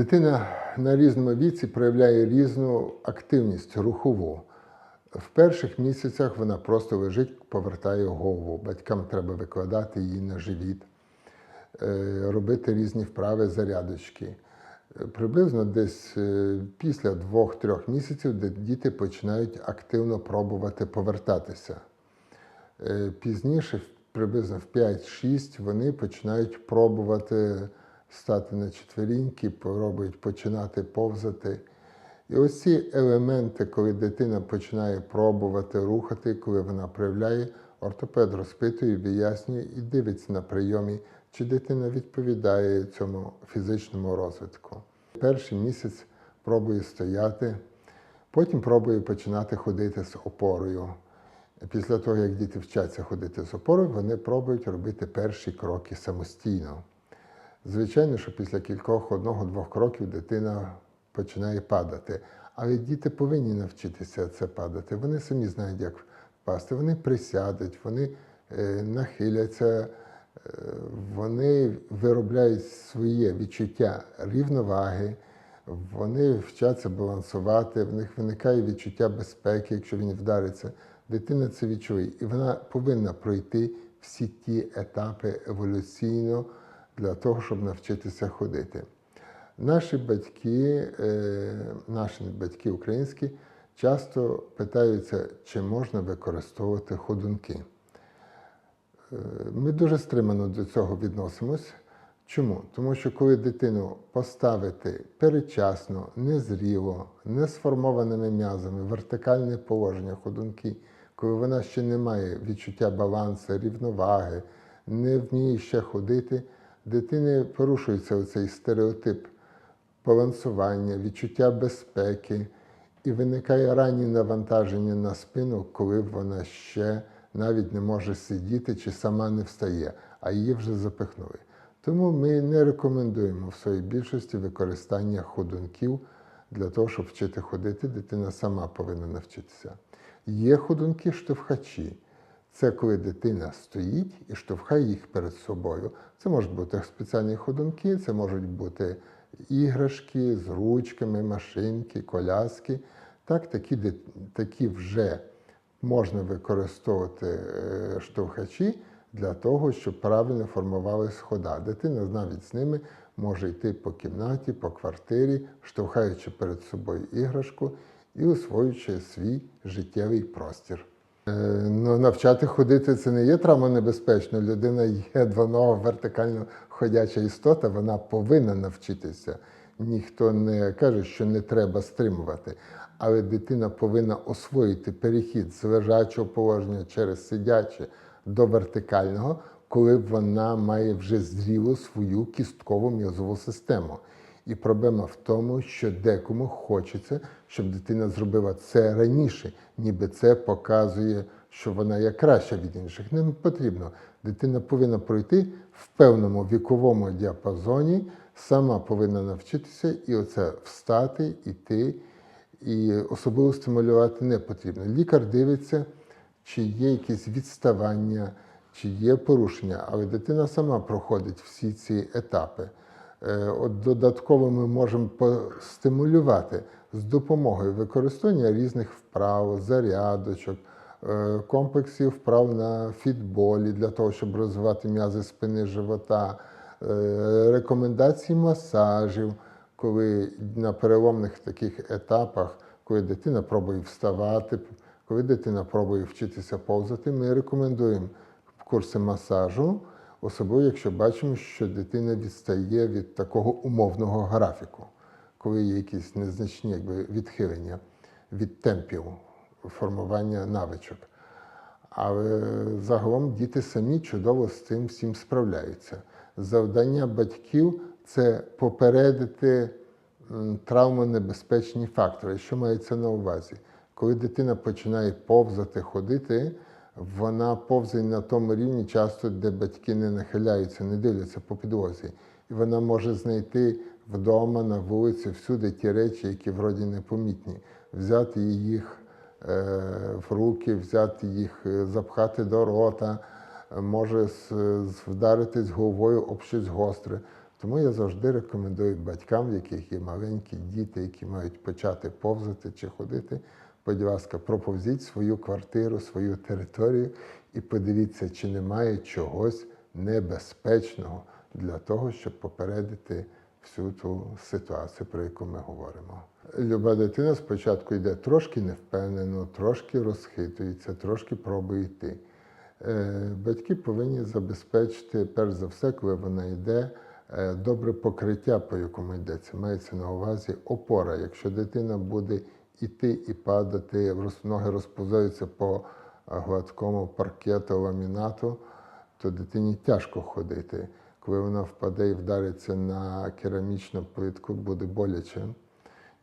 Дитина на різному віці проявляє різну активність рухову. В перших місяцях вона просто лежить, повертає голову. Батькам треба викладати її на живіт, е, робити різні вправи, зарядочки. Е, Приблизно десь е, після двох-трьох місяців діти починають активно пробувати повертатися. Пізніше, приблизно в 5-6, вони починають пробувати стати на четверіньки, пробують починати повзати. І ось ці елементи, коли дитина починає пробувати рухати, коли вона проявляє, ортопед розпитує, вияснює і дивиться на прийомі, чи дитина відповідає цьому фізичному розвитку. Перший місяць пробує стояти, потім пробує починати ходити з опорою. Після того, як діти вчаться ходити з опорою, вони пробують робити перші кроки самостійно. Звичайно, що після кількох одного-двох кроків дитина починає падати. Але діти повинні навчитися це падати. Вони самі знають, як впасти. Вони присядуть, вони е, нахиляться, е, вони виробляють своє відчуття рівноваги, вони вчаться балансувати, в них виникає відчуття безпеки, якщо він вдариться. Дитина це відчує. І вона повинна пройти всі ті етапи еволюційно для того, щоб навчитися ходити. Наші батьки, е, наші батьки українські, часто питаються, чи можна використовувати ходунки. Е, Ми дуже стримано до цього відносимось. Чому? Тому що коли дитину поставити передчасно, незріло, не сформованими м'язами, вертикальне положення ходунки, коли вона ще не має відчуття балансу, рівноваги, не вміє ще ходити, дитини порушується оцей стереотип балансування, відчуття безпеки, і виникає ранні навантаження на спину, коли вона ще навіть не може сидіти чи сама не встає, а її вже запихнули. Тому ми не рекомендуємо в своїй більшості використання ходунків для того, щоб вчити ходити. Дитина сама повинна навчитися. Є ходунки-штовхачі. Це коли дитина стоїть і штовхає їх перед собою. Це можуть бути спеціальні ходунки, це можуть бути іграшки з ручками, машинки, коляски. Так, такі, такі вже можна використовувати е, штовхачі для того, щоб правильно формувалась хода. Дитина навіть з ними може йти по кімнаті, по квартирі, штовхаючи перед собою іграшку і освоюючи свій життєвий простір. Е, Ну, навчати ходити це не є травмонебезпечно. Людина є двонога вертикально ходяча істота, вона повинна навчитися. Ніхто не каже, що не треба стримувати. Але дитина повинна освоїти перехід з лежачого положення через сидяче до вертикального, коли вона має вже зрілу свою кісткову м'язову систему. І проблема в тому, що декому хочеться, щоб дитина зробила це раніше, ніби це показує, що вона є краща від інших. Не потрібно. Дитина повинна пройти в певному віковому діапазоні, сама повинна навчитися і оце встати, іти, і особливо стимулювати не потрібно. Лікар дивиться, чи є якісь відставання, чи є порушення, але дитина сама проходить всі ці етапи. Е, От додатково ми можемо постимулювати з допомогою використання різних вправ, зарядочок, е, комплексів вправ на фітболі для того, щоб розвивати м'язи спини живота, е, рекомендації масажів, коли на переломних таких етапах, коли дитина пробує вставати, коли дитина пробує вчитися повзати, ми рекомендуємо курси масажу, особливо якщо бачимо, що дитина відстає від такого умовного графіку, коли є якісь незначні якби, відхилення від темпів формування навичок. Але загалом діти самі чудово з цим всім справляються. Завдання батьків це попередити травмонебезпечні фактори. Що мається на увазі? Коли дитина починає повзати, ходити, вона повзає на тому рівні, часто, де батьки не нахиляються, не дивляться по підлозі. І вона може знайти вдома, на вулиці, всюди ті речі, які вроді непомітні, взяти їх е, в руки, взяти їх, е, запхати до рота, може вдаритись головою об щось гостре. Тому я завжди рекомендую батькам, в яких є маленькі діти, які мають почати повзати чи ходити. Будь ласка, проповзіть свою квартиру, свою територію і подивіться, чи немає чогось небезпечного для того, щоб попередити всю ту ситуацію, про яку ми говоримо. Люба дитина спочатку йде трошки невпевнено, трошки розхитується, трошки пробує йти. Е, Батьки повинні забезпечити, перш за все, коли вона йде, е, добре покриття, по якому йдеться. Мається на увазі опора. Якщо дитина буде йти і падати, ноги розповзаються по е, гладкому паркету ламінату, то дитині тяжко ходити. Коли вона впаде і вдариться на керамічну плитку, буде боляче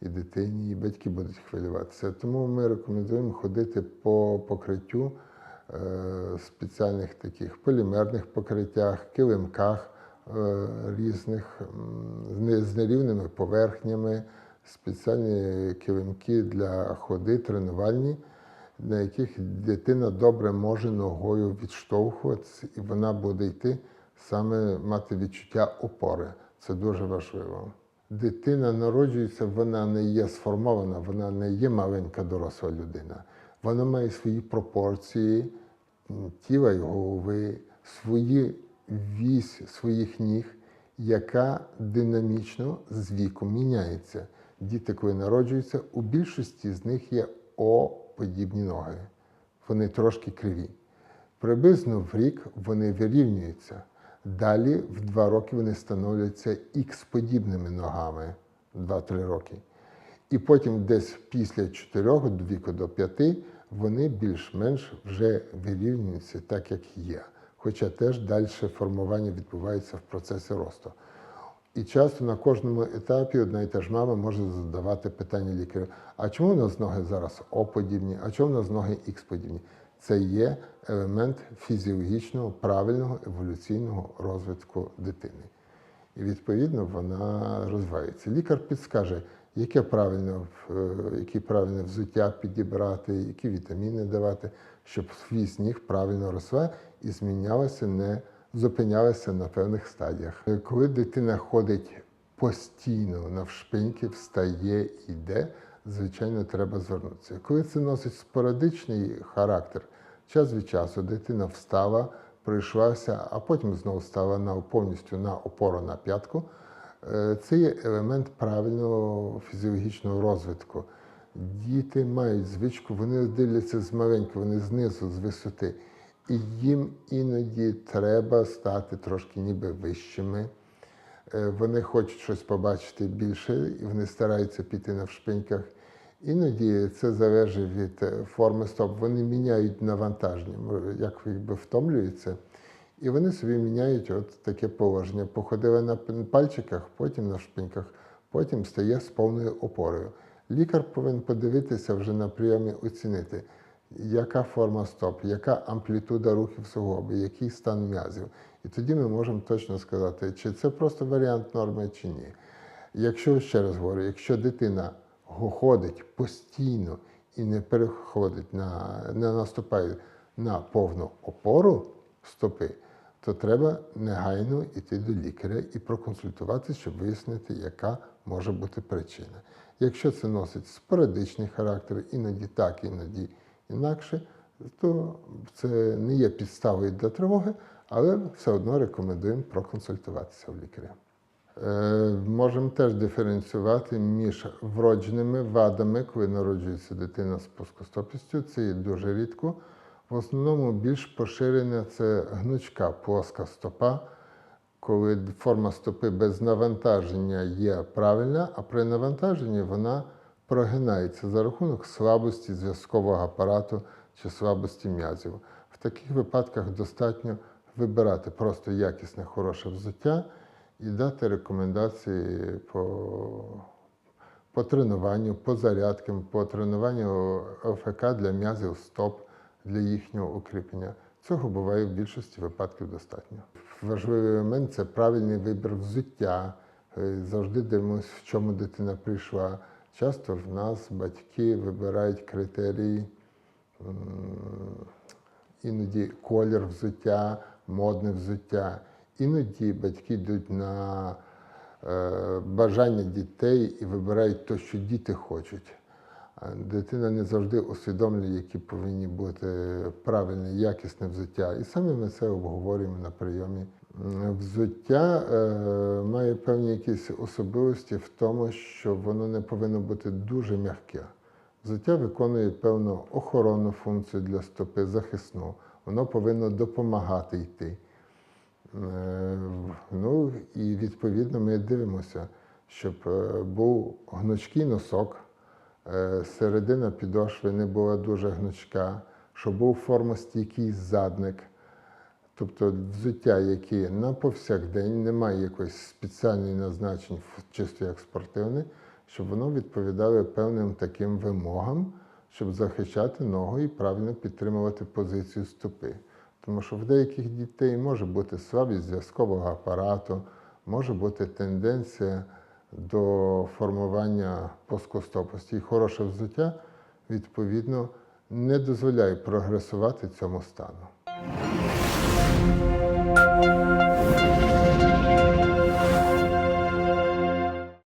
і дитині, і батьки будуть хвилюватися. Тому ми рекомендуємо ходити по покриттю е, спеціальних таких полімерних покриттях, килимках е, різних з нерівними поверхнями, спеціальні килимки для ходи, тренувальні, на яких дитина добре може ногою відштовхуватися, і вона буде йти саме мати відчуття опори. Це дуже важливо. Дитина народжується, вона не є сформована, вона не є маленька доросла людина. Вона має свої пропорції тіла і голови, свої вісь своїх ніг, яка динамічно з віком міняється. Діти, коли народжуються, у більшості з них є О-подібні ноги. Вони трошки криві. Приблизно в рік вони вирівнюються. Далі в два роки вони становляться ікс-подібними ногами 2-3 роки. І потім десь після 4 до віку до 5 вони більш-менш вже вирівнюються так, як є. Хоча теж далі формування відбувається в процесі росту. І часто на кожному етапі одна і та ж мама може задавати питання лікарю: а чому у нас ноги зараз О-подібні, а чому у нас ноги Х-подібні? Це є елемент фізіологічного, правильного еволюційного розвитку дитини. І відповідно вона розвивається. Лікар підскаже, яке правильно, е, які правильне взуття підібрати, які вітаміни давати, щоб свій сніг правильно росла і змінялася, не зупинялася на певних стадіях. Коли дитина ходить постійно навшпиньки, встає, йде, звичайно, треба звернутися. Коли це носить спорадичний характер, час від часу дитина встала, пройшлася, а потім знову стала на повністю на опору на п'ятку. Е, Це є елемент правильного фізіологічного розвитку. Діти мають звичку, вони дивляться з маленьки, вони знизу, з висоти. І їм іноді треба стати трошки ніби вищими. Е, Вони хочуть щось побачити більше, і вони стараються піти на вшпиньках. Іноді це залежить від е, форми стоп. Вони міняють навантаження, як якби втомлюються. І вони собі міняють от таке положення. Походили на пальчиках, потім на шпиньках, потім стає з повною опорою. Лікар повинен подивитися вже на прийомі, оцінити, яка форма стоп, яка амплітуда рухів суглоби, який стан м'язів. І тоді ми можемо точно сказати, чи це просто варіант норми, чи ні. Якщо ще раз говорю, якщо дитина ходить постійно і не переходить на не наступає на повну опору стопи, то треба негайно йти до лікаря і проконсультуватися, щоб вияснити, яка може бути причина. Якщо це носить спорадичний характер, іноді так, іноді інакше, то це не є підставою для тривоги, але все одно рекомендуємо проконсультуватися у лікаря. Е, Можемо теж диференціювати між вродженими вадами, коли народжується дитина з плоскостопістю. Це є дуже рідко. В основному більш поширена це гнучка плоска стопа, коли форма стопи без навантаження є правильна, а при навантаженні вона прогинається за рахунок слабості зв'язкового апарату чи слабості м'язів. В таких випадках достатньо вибирати просто якісне, хороше взуття і дати рекомендації по, по тренуванню, по зарядкам, по тренуванню ОФК для м'язів стоп, для їхнього укріплення. Цього буває в більшості випадків достатньо. Важливий момент це правильний вибір взуття. Е, Завжди дивимося, в чому дитина прийшла. Часто в нас батьки вибирають критерії іноді колір взуття, модне взуття. Іноді батьки йдуть на е, бажання дітей і вибирають те, що діти хочуть. Дитина не завжди усвідомлює, які повинні бути правильне, якісне взуття. І саме ми це обговорюємо на прийомі. М, Взуття е, має певні якісь особливості в тому, що воно не повинно бути дуже м'яке. Взуття виконує певну охоронну функцію для стопи, захисну. Воно повинно допомагати йти. Е, Ну і відповідно ми дивимося, щоб е, був гнучкий носок, е, середина підошви не була дуже гнучка, щоб був формостійкий задник. Тобто взуття, які на повсякдень немає якоїсь спеціальної назначень, чисто як спортивне, щоб воно відповідало певним таким вимогам, щоб захищати ногу і правильно підтримувати позицію стопи. Тому що в деяких дітей може бути слабість зв'язкового апарату, може бути тенденція до формування плоскостопості. І хороше взуття, відповідно, не дозволяє прогресувати цьому стану.